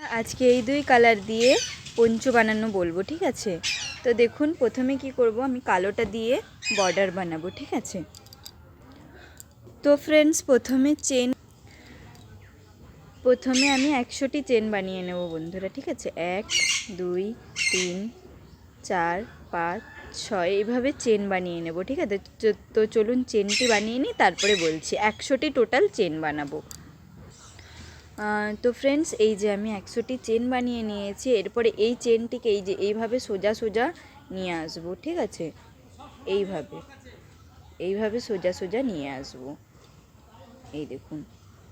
আজকে এই দুই কালার দিয়ে পঞ্চু বানানো বলব, ঠিক আছে? তো দেখুন, প্রথমে কি করব, আমি কালোটা দিয়ে বর্ডার বানাবো, ঠিক আছে? তো ফ্রেন্ডস প্রথমে চেন প্রথমে আমি একশোটি চেন বানিয়ে নেব বন্ধুরা, ঠিক আছে? এক, দুই, তিন, চার, পাঁচ, ছয়, এইভাবে চেন বানিয়ে নেব, ঠিক আছে? তো চলুন চেনটি বানিয়ে নিই, তারপরে বলছি, একশোটি টোটাল চেন বানাবো। তো ফ্রেন্ডস এই যে আমি একশোটি চেন বানিয়ে নিয়েছি, এরপরে এই চেনটিকে এই যে এইভাবে সোজা সোজা নিয়ে আসব, ঠিক আছে? এইভাবে এইভাবে সোজা সোজা নিয়ে আসব। এই দেখুন,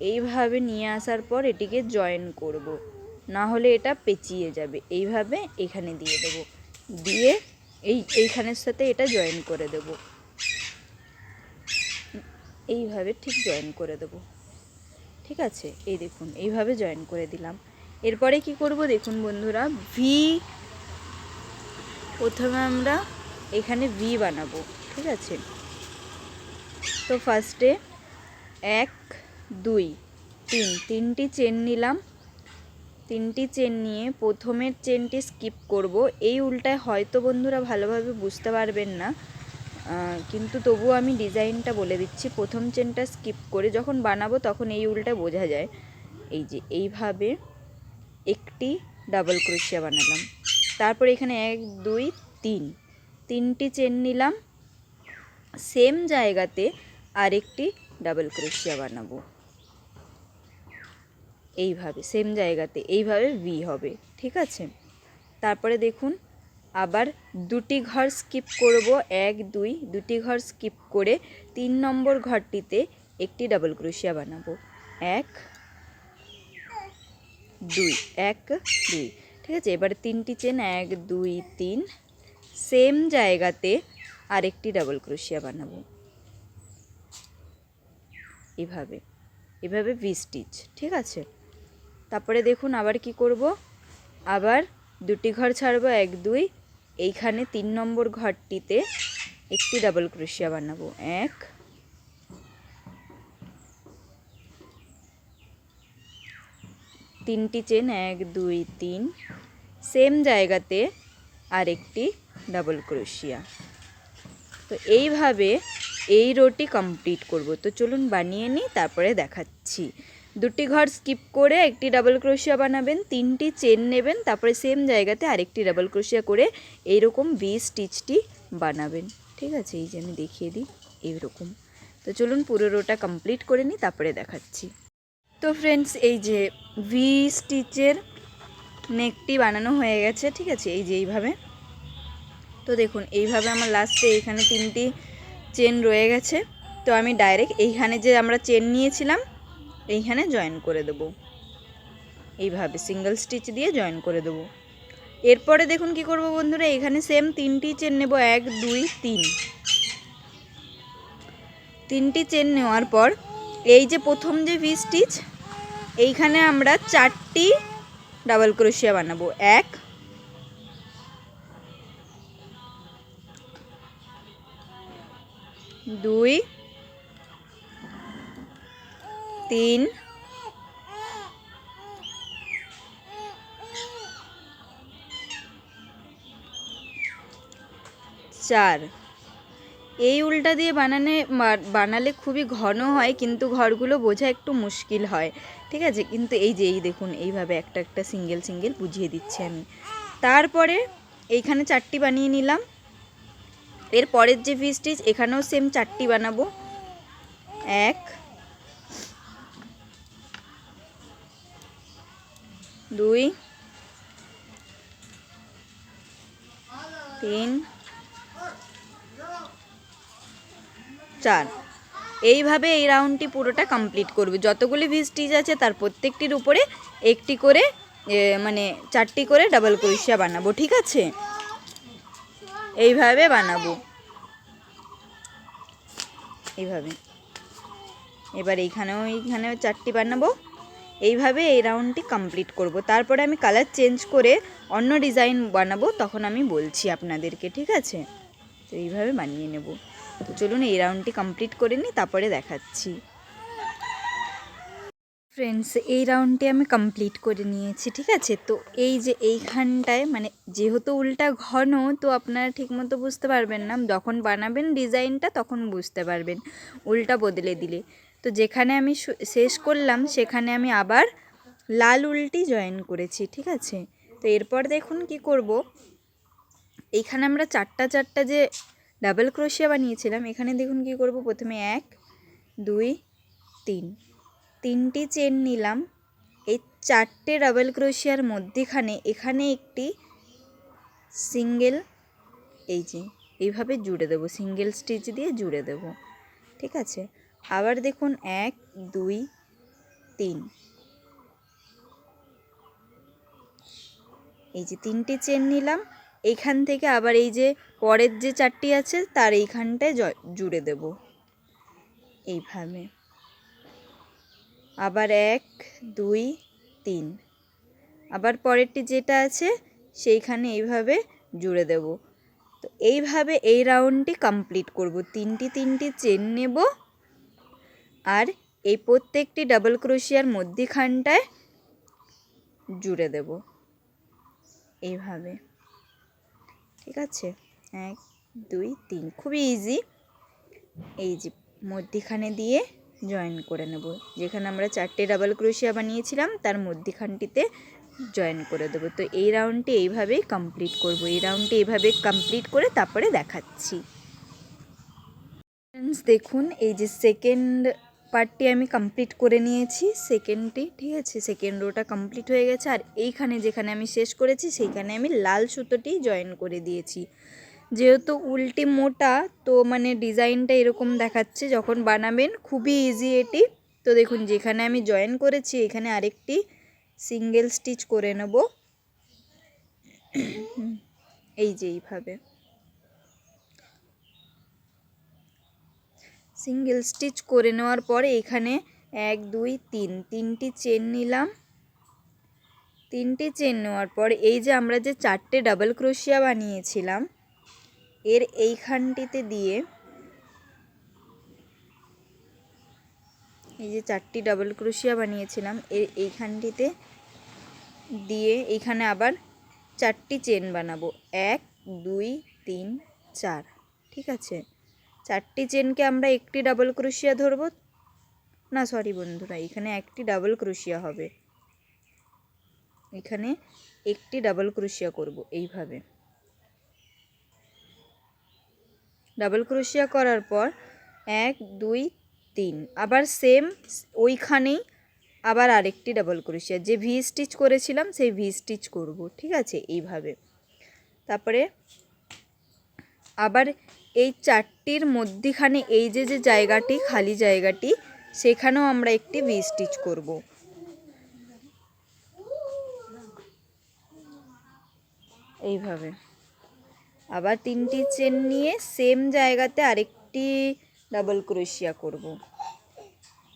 এইভাবে নিয়ে আসার পর এটিকে জয়েন করব। না হলে এটা পেঁচিয়ে যাবে। এইভাবে এখানে দিয়ে দেবো। দিয়ে এই, এইখানের সাথে এটা জয়েন করে দেব। এইভাবে ঠিক জয়েন করে দেবো। ঠিক আছে? এই দেখুন, এইভাবে জয়েন করে দিলাম। এরপরে কি করব দেখুন বন্ধুরা ভি প্রথমে আমরা এখানে ভি বানাবো, ঠিক আছে? তো ফার্স্টে এক, দুই, তিন, তিনটি চেন নিলাম। তিনটি চেন নিয়ে প্রথমের চেনটি স্কিপ করব। এই উল্টায় হয়তো বন্ধুরা ভালোভাবে বুঝতে পারবেন না। কিন্তু তবুও আমি ডিজাইনটা বলে দিচ্ছি। প্রথম চেনটা স্কিপ করে যখন বানাবো তখন এই উলটা বোঝা যায়। এই যে এইভাবে একটি ডাবল ক্রোশিয়া বানালাম। তারপর এখানে এক, দুই, তিন। তিনটি চেন নিলাম। সেম জায়গাতে আরেকটি ডাবল ক্রোশিয়া বানাবো। এইভাবে সেম জায়গাতে। এইভাবে ভি হবে, ঠিক আছে? তারপরে দেখুন আবার দুটি ঘর স্কিপ করব, এক, দুই, দুটি ঘর স্কিপ করে তিন নম্বর ঘরটিতে একটি ডাবল ক্রোশিয়া বানাবো। এক, দুই এক, দুই, ঠিক আছে? এবার তিনটি চেন এক, দুই, তিন সেম জায়গাতে আরেকটি ডাবল ক্রোশিয়া বানাবো। এভাবে এভাবে ভি স্টিচ ঠিক আছে? তারপরে দেখুন আবার কি করব? আবার দুটি ঘর ছাড়বো, এক, দুই এইখানে তিন নম্বর ঘরটিতে একটি ডাবল ক্রোশিয়া বানাবো। এক, তিনটি চেন এক, দুই, তিন। সেম জায়গাতে আরেকটি ডাবল ক্রোশিয়া তো এইভাবে এই রোটি কমপ্লিট করব। তো চলুন বানিয়ে নিই, তারপরে দেখাচ্ছি। দুটি ঘর স্কিপ করে একটি ডাবল ক্রোশিয়া বানাবেন, তিনটি চেন নেবেন, তারপরে সেম জায়গাতে আরেকটি ডাবল ক্রোশিয়া করে এইরকম ভি স্টিচটি বানাবেন। ঠিক আছে? এই যে আমি দেখিয়ে দিই এইরকম। তো চলুন পুরো রোটা কমপ্লিট করে নিই, তারপরে দেখাচ্ছি। তো ফ্রেন্ডস এই যে ভি স্টিচের নেকটি বানানো হয়ে গেছে, ঠিক আছে? এই যে এইভাবে। তো দেখুন, এইভাবে আমার লাস্টে এইখানে তিনটি চেন রয়ে গেছে। তো আমি ডাইরেক্ট এইখানে যে আমরা চেন নিয়েছিলাম এইখানে জয়েন করে দেব। এইভাবে সিঙ্গেল স্টিচ দিয়ে জয়েন করে দেব। এরপরে দেখুন কি করব বন্ধুরা, এখানে সেম তিনটি চেন নেব, এক, দুই, তিন। তিনটি চেন নেওয়ার পর এই যে প্রথম যে ভি স্টিচ এইখানে আমরা চারটি ডাবল ক্রোশিয়া বানাবো। এক, দুই তিন। চার। এই উল্টা দিয়ে বানানে বানালে খুবই ঘন হয়, কিন্তু ঘরগুলো বোঝা একটু মুশকিল হয়। ঠিক আছে? কিন্তু এই যে, এই দেখুন, এইভাবে একটা একটা সিঙ্গেল সিঙ্গেল বুঝিয়ে দিচ্ছি আমি। তারপরে এইখানে চারটি বানিয়ে নিলাম। এর পরের যে ভি স্টিচ এখানেও সেম চারটি বানাবো। এক দুই, তিন, চার। এইভাবে এই রাউন্ডটি পুরোটা কমপ্লিট করবে। যতগুলি ভি স্টিচ আছে তার প্রত্যেকটির উপরে একটি করে মানে চারটি করে ডাবল ক্রোশিয়া বানাবো, ঠিক আছে? এইভাবে বানাবো। এইভাবে। এবার এইখানেও এইখানেও চারটি বানাবো। এইভাবে এই রাউন্ডটি কমপ্লিট করব। তারপরে আমি কালার চেঞ্জ করে অন্য ডিজাইন বানাবো, তখন আমি বলছি আপনাদেরকে, ঠিক আছে? তো এইভাবে বানিয়ে নেব। তো চলুন এই রাউন্ডটি কমপ্লিট করে নিই, তারপরে দেখাচ্ছি। ফ্রেন্ডস এই রাউন্ডটি আমি কমপ্লিট করে নিয়েছি, ঠিক আছে? তো এই যে এইখানটায় মানে যেহেতু উল্টা ঘন, তো আপনারা ঠিকমতো বুঝতে পারবেন না। যখন বানাবেন ডিজাইনটা তখন বুঝতে পারবেন। উল্টা বদলে দিলে। তো যেখানে আমি শেষ করলাম, সেখানে আমি আবার লাল উল্টি জয়েন করেছি, ঠিক আছে? তো এরপর দেখুন কি করব। এইখানে আমরা চারটা চারটা যে ডাবল ক্রোশিয়া বানিয়েছিলাম, এখানে দেখুন কি করব প্রথমে এক, দুই, তিন। তিনটি চেন নিলাম। এই চারটে ডাবল ক্রোশিয়ার মধ্যেখানে এখানে একটি সিঙ্গেল এই যে, এইভাবে জুড়ে দেবো সিঙ্গেল স্টিচ দিয়ে জুড়ে দেব, ঠিক আছে? আবার দেখুন এক, দুই, তিন। এই যে তিনটে চেন নিলাম, এইখান থেকে আবার এই যে পরের যে চারটি আছে, তার এইখানটায় জুড়ে দেব। এইভাবে। আবার এক, দুই, তিন। আবার পরেরটি যেটা আছে, সেইখানে এইভাবে জুড়ে দেব। তো এইভাবে এই রাউন্ডটি কমপ্লিট করব। তিনটি তিনটি চেন নেব। আর এই প্রত্যেকটি ডাবল ক্রোশিয়ার মধ্যিখানটায় জুড়ে দেব। এইভাবে। ঠিক আছে? এক, দুই, তিন। খুবই ইজি এই যে মধ্যিখানে দিয়ে জয়েন করে নেব। যেখানে আমরা চারটে ডাবল ক্রোশিয়া বানিয়েছিলাম, তার মধ্যিখানটিতে জয়েন করে দেবো। তো এই রাউন্ডটি এইভাবেই কমপ্লিট করব। এই রাউন্ডটি এইভাবে কমপ্লিট করে তারপরে দেখাচ্ছি। দেখুন, এই যে সেকেন্ড পার্টটি আমি কমপ্লিট করে নিয়েছি, সেকেন্ডটি, ঠিক আছে, সেকেন্ড রোটা কমপ্লিট হয়ে গেছে। আর এইখানে যেখানে আমি শেষ করেছি, সেইখানে আমি লাল সুতোটি জয়েন করে দিয়েছি। যেহেতু উল্টি মোটা, তো মানে ডিজাইনটা এরকম দেখাচ্ছে, যখন বানাবেন খুবই ইজি এটি। তো দেখুন, যেখানে আমি জয়েন করেছি, এখানে আরেকটি সিঙ্গেল স্টিচ করে নেব। এই যে এইভাবে। সিঙ্গেল স্টিচ করে নেওয়ার পরে এখানে এক, দুই, তিন, তিনটি চেন নিলাম। তিনটি চেন নেওয়ার পর এই যে আমরা যে চারটে ডাবল ক্রোশিয়া বানিয়েছিলাম, এর এইখানটিতে দিয়ে এই যে চারটি ডাবল ক্রোশিয়া বানিয়েছিলাম, এর এইখানটিতে দিয়ে এইখানে আবার চারটি চেন বানাবো। এক, দুই, তিন, চার, ঠিক আছে? চারটি চেনকে আমরা একটি ডাবল ক্রোশিয়া ধরবো। না সরি বন্ধুরা, এখানে একটি ডাবল ক্রোশিয়া হবে। এখানে একটি ডাবল ক্রোশিয়া করব এইভাবে। ডাবল ক্রোশিয়া করার পর এক, দুই, তিন, আবার সেম ওইখানেই আবার আরেকটি ডাবল ক্রোশিয়া যে ভি স্টিচ করেছিলাম, সেই ভি স্টিচ করব, ঠিক আছে? এইভাবে। তারপরে আবার এই চারটির মধ্যিখানে এই যে যে জায়গাটি, খালি জায়গাটি, সেখানেও আমরা একটি ভি স্টিচ করব। এইভাবে। আবার তিনটি চেন নিয়ে সেম জায়গাতে আরেকটি ডাবল ক্রোশিয়া করব।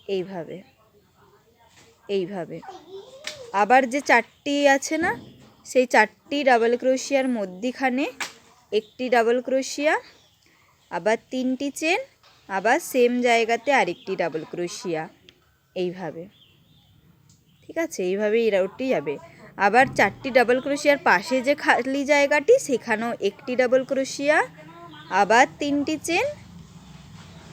এইভাবে। এইভাবে। আবার যে চারটি আছে না, সেই চারটি ডাবল ক্রোশিয়ার মধ্যিখানে একটি ডাবল ক্রোশিয়া আবার তিনটি চেন, আবার সেম জায়গাতে আরেকটি ডাবল ক্রোশিয়া এইভাবে। ঠিক আছে? এইভাবে এই রাউটটি যাবে। আবার চারটি ডাবল ক্রোশিয়ার পাশে যে খালি জায়গাটি, সেখানেও একটি ডাবল ক্রোশিয়া আবার তিনটি চেন,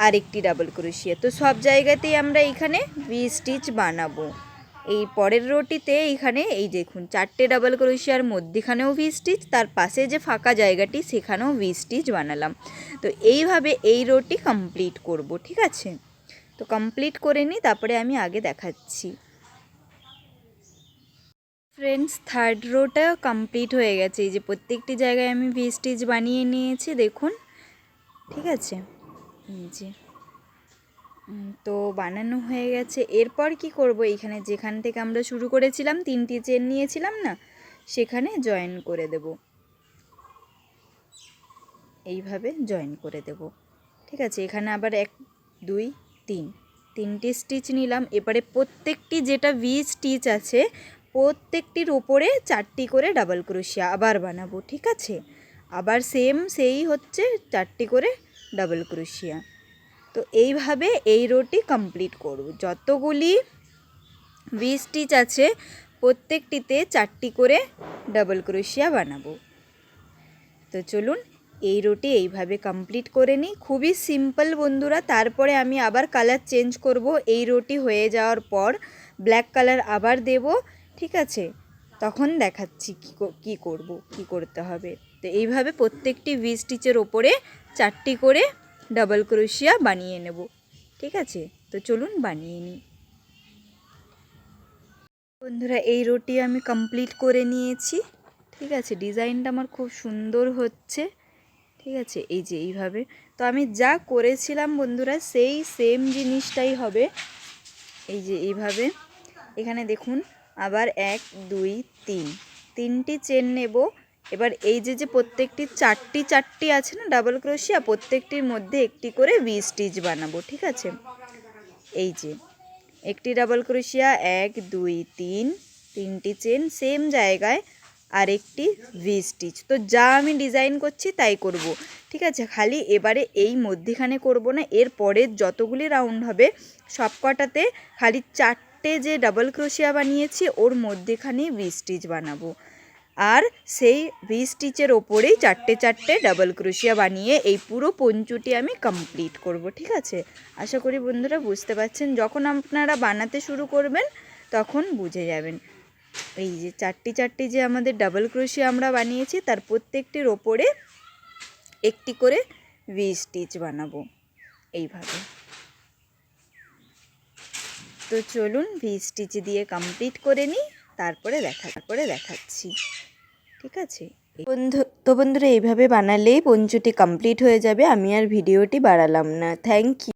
আরেকটি ডাবল ক্রোশিয়া তো সব জায়গাতেই আমরা এখানে ভি স্টিচ বানাবো। এই পরের রোটিতে এইখানে, এই দেখুন, চারটে ডাবল ক্রোশিয়ার মধ্যেখানেও ভি স্টিচ তার পাশে যে ফাঁকা জায়গাটি সেখানেও ভি স্টিচ বানালাম। তো এইভাবে এই রোটি কমপ্লিট করব, ঠিক আছে? তো কমপ্লিট করে নিই, তারপরে আমি আগে দেখাচ্ছি। ফ্রেন্ডস থার্ড রোটা কমপ্লিট হয়ে গেছে। এই যে প্রত্যেকটি জায়গায় আমি ভি স্টিচ বানিয়ে নিয়েছি, দেখুন, ঠিক আছে? এই যে। তো বানানো হয়ে গেছে। এরপর কি করব? এখানে যেখান থেকে আমরা শুরু করেছিলাম, তিনটি চেন নিয়েছিলাম না, সেখানে জয়েন করে দেব। এইভাবে জয়েন করে দেব। ঠিক আছে, এখানে আবার এক, দুই, তিন। তিনটি স্টিচ নিলাম। এবারে প্রত্যেকটি যেটা ভি স্টিচ আছে, প্রত্যেকটির ওপরে চারটি করে ডাবল ক্রোশিয়া আবার বানাবো। ঠিক আছে? আবার সেম সেই হচ্ছে চারটি করে ডাবল ক্রোশিয়া তো এইভাবে এই রোটি কমপ্লিট করব। যতগুলি ভি স্টিচ আছে, প্রত্যেকটিতে চারটি করে ডাবল ক্রোশিয়া বানাবো। তো চলুন, এই রুটি এইভাবে কমপ্লিট করে নিই। খুবই সিম্পল বন্ধুরা, তারপরে আমি আবার কালার চেঞ্জ করব। এই রুটি হয়ে যাওয়ার পর ব্ল্যাক কালার আবার দেব, ঠিক আছে? তখন দেখাচ্ছি কী কী করব, কী করতে হবে। তো এইভাবে প্রত্যেকটি ভি স্টিচের ওপরে চারটি করে ডাবল ক্রোশিয়া বানিয়ে নেব। ঠিক আছে? তো চলুন বানিয়ে নিই। বন্ধুরা, এই রুটি আমি কমপ্লিট করে নিয়েছি। ঠিক আছে? ডিজাইনটা আমার খুব সুন্দর হচ্ছে। ঠিক আছে? এই যে এইভাবে। তো আমি যা করেছিলাম বন্ধুরা, সেই সেম জিনিসটাই হবে। এই যে এইভাবে। এখানে দেখুন, আবার এক, দুই, তিন। তিনটি চেন নেব। এবার এই যে যে প্রত্যেকটি চারটি চারটি আছে না ডাবল ক্রোশিয়া প্রত্যেকটির মধ্যে একটি করে ভি স্টিচ বানাবো, ঠিক আছে? এই যে, একটি ডাবল ক্রোশিয়া এক, দুই, তিন, তিনটি চেন সেম জায়গায় আর একটি ভি স্টিচ তো যা আমি ডিজাইন করছি তাই করব, ঠিক আছে? খালি এবারে এই মধ্যেখানে করব না, এর পরের যতগুলি রাউন্ড হবে সব কটাতে খালি চারটে যে ডাবল ক্রোশিয়া বানিয়েছি, ওর মধ্যেখানেই ভি স্টিচ বানাবো। আর সেই ভি স্টিচের ওপরেই চারটে চারটে ডাবল ক্রোশিয়া বানিয়ে এই পুরো পঞ্চুটি আমি কমপ্লিট করব, ঠিক আছে? আশা করি বন্ধুরা বুঝতে পারছেন, যখন আপনারা বানাতে শুরু করবেন, তখন বুঝে যাবেন। এই যে চারটি চারটি যে আমাদের ডাবল ক্রোশিয়া আমরা বানিয়েছি, তার প্রত্যেকটির ওপরে একটি করে ভি স্টিচ বানাবো, এইভাবে। তো চলুন ভি স্টিচ দিয়ে কমপ্লিট করে নিই। তারপরে দেখা, তারপরে দেখাচ্ছি। ঠিক আছে? বন্ধু, তো বন্ধুরা, এইভাবে বানালেই পঞ্চুটি কমপ্লিট হয়ে যাবে। আমি আর ভিডিওটি বাড়ালাম না। Thank you